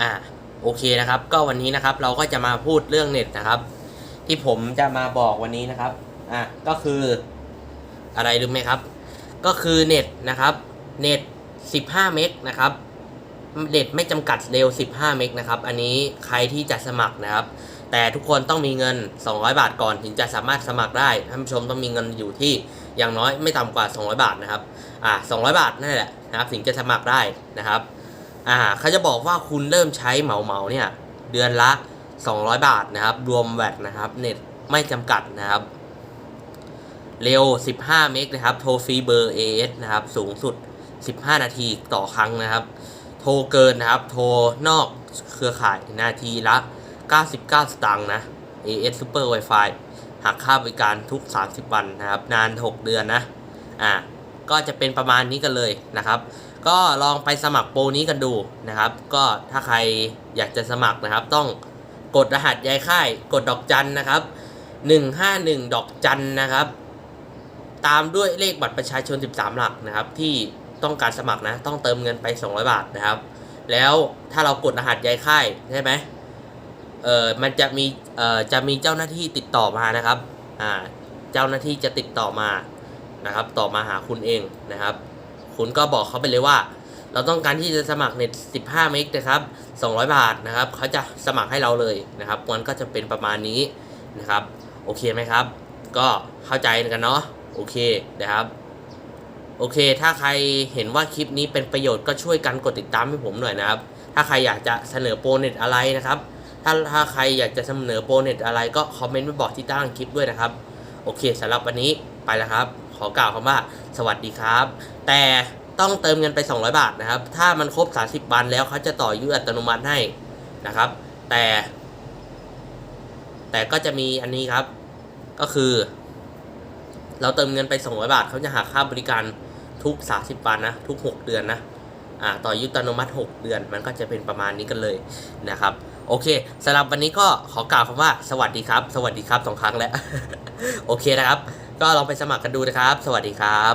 อ่าโอเคนะครับ ก็วันนี้นะครับเราก็จะมาพูดเรื่องเน็ตนะครับ ที่ผมจะมาบอกวันนี้นะครับอะก็คืออะไรรู้ไหมครับ ก็คือเน็ตนะครับเน็ต 15 เมกนะครับเน็ตไม่จำกัดเร็ว 15 เมกนะครับ อันนี้ใครที่จะสมัครนะครับ แต่ทุกคนต้องมีเงิน 200 บาทก่อนถึงจะสามารถสมัครได้ท่านผู้ชมต้องมีเงินอยู่ที่อย่างน้อยไม่ต่ำกว่า 200 บาทนะครับอ่า200 บาทนั่นแหละนะครับ ถึงจะสมัครได้นะครับ อ่าเขาจะบอกว่าคุณเริ่มใช้เหมาเหมาเนี่ยเดือนละ 200 บาทนะครับ รวมแวตนะครับ เน็ตไม่จำกัดนะครับ เร็ว 15 เมกนะครับ โทรฟรีเบอร์ AS นะครับ สูงสุด 15 นาทีต่อครั้งนะครับ โทรเกินนะครับ โทรนอกเครือข่ายนาทีละ 99 สตางค์นะ AS Super Wi-Fi หักค่าบริการทุก 30 วันนะครับ นาน 6 เดือนนะ อ่า ก็จะเป็นประมาณนี้กันเลยนะครับ ก็ลองไปสมัครโปรนี้กันดูนะครับ ก็ถ้าใครอยากจะสมัครนะครับ ต้องกดรหัสยายค่าย กดดอกจันนะครับ 151 ดอกจันนะครับ ตามด้วยเลขบัตรประชาชน 13 หลักนะครับ ที่ต้องการสมัครนะ ต้องเติมเงินไป 200 บาทนะครับ แล้วถ้าเรากดรหัสยายค่ายใช่ไหมเออมันจะมีเออจะมีเจ้าหน้าที่ติดต่อมานะครับอ่าเจ้าหน้าที่จะติดต่อมานะครับ ต่อมาหาคุณเองนะครับ คุณก็บอกเขาไปเลยว่า เราต้องการที่จะสมัครเน็ต 15 เมกนะครับ 200 บาทนะครับเขาจะสมัครให้เราเลยนะครับมันก็จะเป็นประมาณนี้นะครับ โอเคไหมครับ ก็เข้าใจกันเนาะโอเคนะครับโอเค ถ้าใครเห็นว่าคลิปนี้เป็นประโยชน์ก็ช่วยกันกดติดตามให้ผมหน่อยนะครับ ถ้าใครอยากจะเสนอโปรเน็ตอะไรนะครับ ถ้าถ้าใครอยากจะเสนอโปรเน็ตอะไรก็คอมเมนต์มาบอกที่ใต้งคลิปด้วยนะครับ โอเคสำหรับวันนี้ไปแล้วครับ ขอกล่าวคำว่าสวัสดีครับ แต่ต้องเติมเงินไป 200 บาทนะครับ ถ้ามันครบ 30 วันแล้วเขาจะต่ออายุอัตโนมัติให้นะครับ แต่ แต่ก็จะมีอันนี้ครับ ก็คือ เราเติมเงินไป200บาทเขาจะหักค่าบริการทุก 30 วันนะทุก 6 เดือนนะอ่าต่ออยุอัตโนมัติ 6 เดือน มันก็จะเป็นประมาณนี้กันเลยนะครับ โอเคสำหรับวันนี้ก็ขอกล่าวคำว่า สวัสดีครับ สวัสดีครับสองครั้งแล้ว โอเคนะครับ ก็ลองไปสมัครกันดูนะครับ สวัสดีครับ